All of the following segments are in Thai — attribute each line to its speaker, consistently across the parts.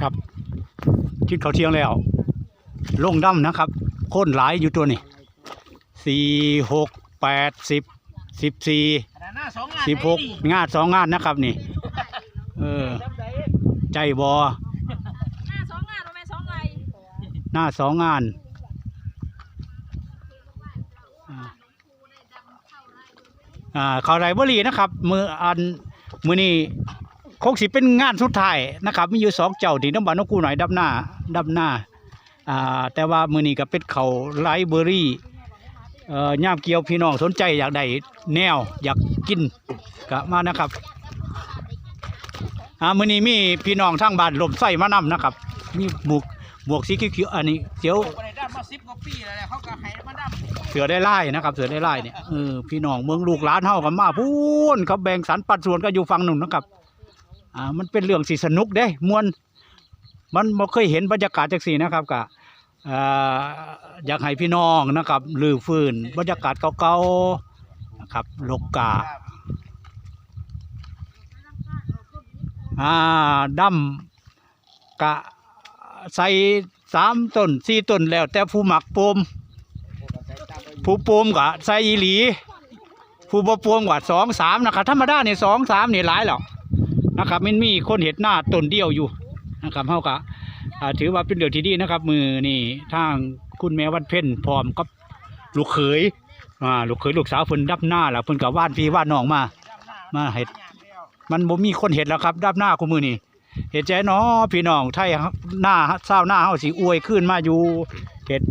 Speaker 1: ครับกินข้าวเที่ยงแล้ว ลงดำนะครับโค้นหลายอยู่ตัวนี่สี่หกแปดสิบสิบสี่
Speaker 2: ขนาดหน้าสองงาน
Speaker 1: สิบหกงานสองงานนะครับนี่ เออ ใจบอ
Speaker 3: หน้าสองงานทำไมสองไร
Speaker 1: หน้าสองงานอ่าอ่าเขาไรบุรีนะครับ มืออันมือนี้ คงสิเป็นงานสุดท้ายนะครับมีอยู่สองเจ้าที่น้ำบานนกกูหน่อยดับหน้าดับหน้าอ่าแต่ว่ามือนี้ก็เป็นเขาไรเบอรี่เอ่อย่ามเกี่ยวพี่น้องสนใจอยากได้แนวอยากกินก็มานะครับอ่ามือนี้มีพี่น้องทางบ้านลมไส้มานำนะครับ มีหมวกหมวกสีเขียวๆอันนี้เขียว
Speaker 2: ก็ได้ดั้มาสิบกว่าปีแล้วเสื
Speaker 1: อได้ไล่นะครับ เสือได้ไล่เนี่ยเออพี่น้องเมืองลูกหลานเฮากันมาพูนเขาแบ่งสรรปันส่วนก็อยู่ฝั่งหนู้นนะครับ อ่ามันเป็นเรื่องสิสนุกเด้มวนมันบ่เคยเห็นบรรยากาศจังสี่นะครับกะอ่าอยากให้พี่น้องนะครับลือฟื้นบรรยากาศเก่าๆนะครับโลกกาอ่าดำกะใส่สามต้นสี่ต้นแล้ว แต่ผู้หมักโปมผู้โปมก็ใส่อีหลี ผู้บ่โปมก็สองสามนะครับธรรมดาเนี่ยสองสามนี่หลายแล้ว นะครับ มันมีคนเห็ดหน้าต้นเดียวอยู่นะครับเฮาก็อ่าถือว่าเป็นเรื่องที่ดีนะครับ มือนี่ทางคุณแม่วันเพ็ญพร้อมกับลูกเขยอ่าลูกเขยลูกสาวเพิ่นดับหน้าแล้วเพิ่นก็ว่านพี่ว่านน้องมา มาเฮ็ดมันบ่มีคนเห็ดแล้วครับ ดับหน้ากูมือนี่เห็ดใจเนาะพี่น้องไทยหน้าเศร้าหน้าเฮาสิอวยขึ้นมาอยู่เห็ด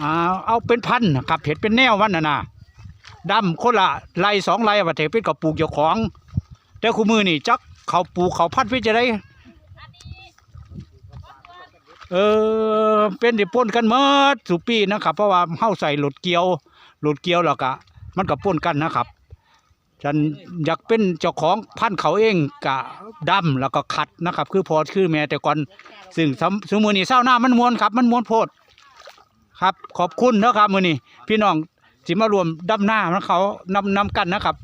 Speaker 1: อ่าเอาเป็นพันครับเห็ดเป็นแนวมันน่ะนะดำคนละไรสองไรว่าแต่เป็นกับปลูกเจ้าของแต่คู่มือนี่จัก เขาปลูกเขาพันธุ์เพื่จะได้ เออเป็นที่ป้นกันเมื่อสุปีนะครับ เพราะว่าเฮาใส่หลดเกียว หลดเกียวแล้วก็มันก็ป้นกันนะครับ ฉันอยากเป็นเจ้าของพันเขาเองกะดำแล้วก็ขัดนะครับ คือพอคือแม่แต่ก่อนซึ่งสมสมือนี่เศร้าหน้ามันมวนครับ มันมวนโพดครับ ขอบคุณนะครับมือนี้พี่น้องสิมารวมดำหน้านเขานำนำกันนะครับ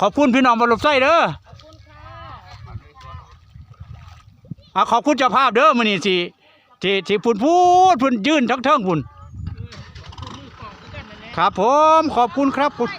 Speaker 1: ขอบคุณพี่น้องบรลบไส้เด้อ อะขอบคุณเจ้าภาพเด้อมือนี้สิที่ที่พุ่นพูดพุ่นยื่นทั้งเทิงพุ่นครับผมขอบคุณครับพุ่น